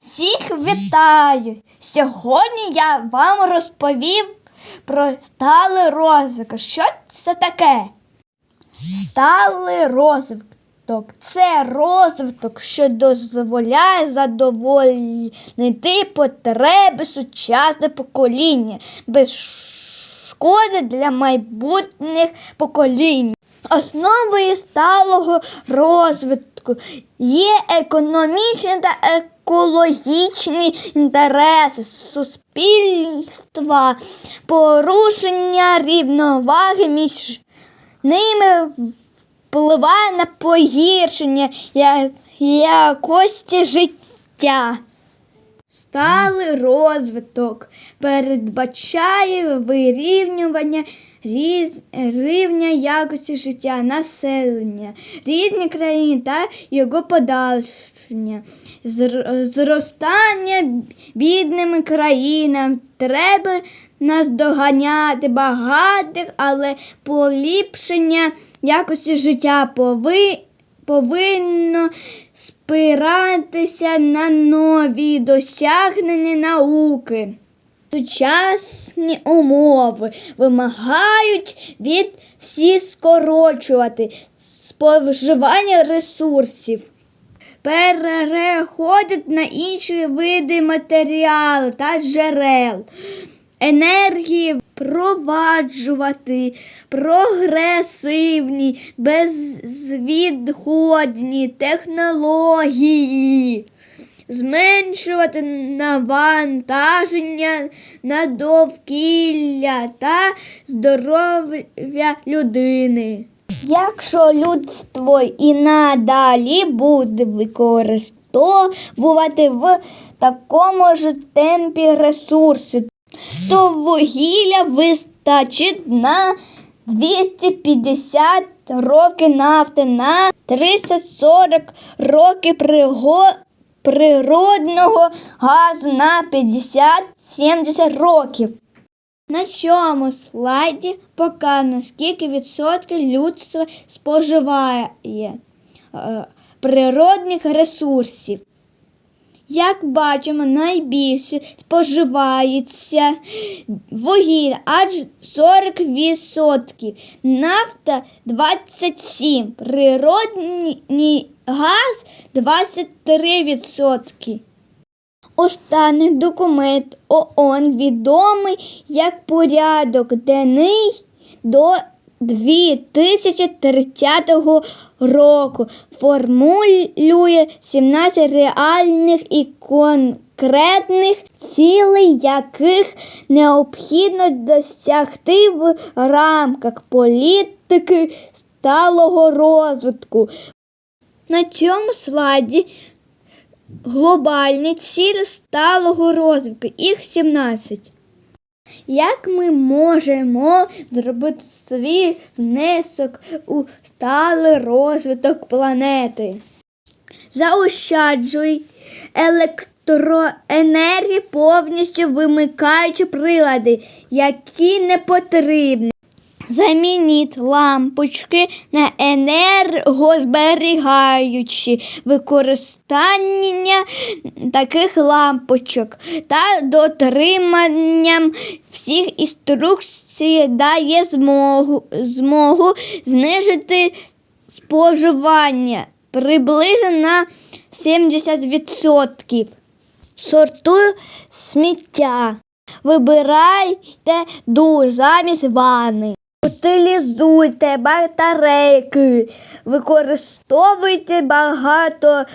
Всіх вітаю! Сьогодні я вам розповів про сталий розвиток. Що це таке? Сталий розвиток це розвиток, що дозволяє задовольнити потреби сучасне покоління без шкоди для майбутніх поколінь. Основою сталого розвитку є економічні та екологічні інтереси суспільства, порушення рівноваги між ними впливає на погіршення якості життя. Сталий розвиток передбачає вирівнювання різ... рівня якості життя населення, різні країни та його подальшення, Зр- зростання бідними країнам. Треба наздоганяти багатих, але поліпшення якості життя пови повинно спиратися на нові досягнення науки. Сучасні умови вимагають від всіх скорочувати споживання ресурсів, переходять на інші види матеріалу та джерел енергії впроваджувати прогресивні, безвідходні технології, зменшувати навантаження на довкілля та здоров'я людини. Якщо людство і надалі буде використовувати в такому ж темпі ресурси, то вугілля вистачить на 250 років нафти, на 340 років природного газу, на 50-70 років. На цьому слайді показано, скільки відсотків людства споживає е, природних ресурсів. Як бачимо, найбільше споживається вугілля аж 40%, нафта 27%, природний газ 23%. Останній документ ООН відомий як порядок денний до 2030 року формулює 17 реальних і конкретних цілей, яких необхідно досягти в рамках політики сталого розвитку. На цьому слайді глобальні цілі сталого розвитку. Їх 17. Як ми можемо зробити свій внесок у сталий розвиток планети? Заощаджуй електроенергію, повністю вимикаючи прилади, які не потрібні. Замініть лампочки на енергозберігаючі використання таких лампочок та дотриманням всіх інструкцій дає змогу, змогу знижити споживання приблизно на 70%. Сортуй сміття. Вибирайте душ замість ванни. Утилізуйте батарейки, використовуйте багаторазову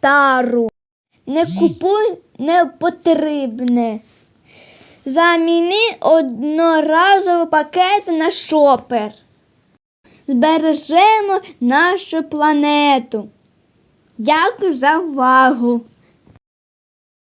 тару. Не купуй непотрібне. Заміни одноразові пакети на шопер. Збережемо нашу планету. Дякую за увагу!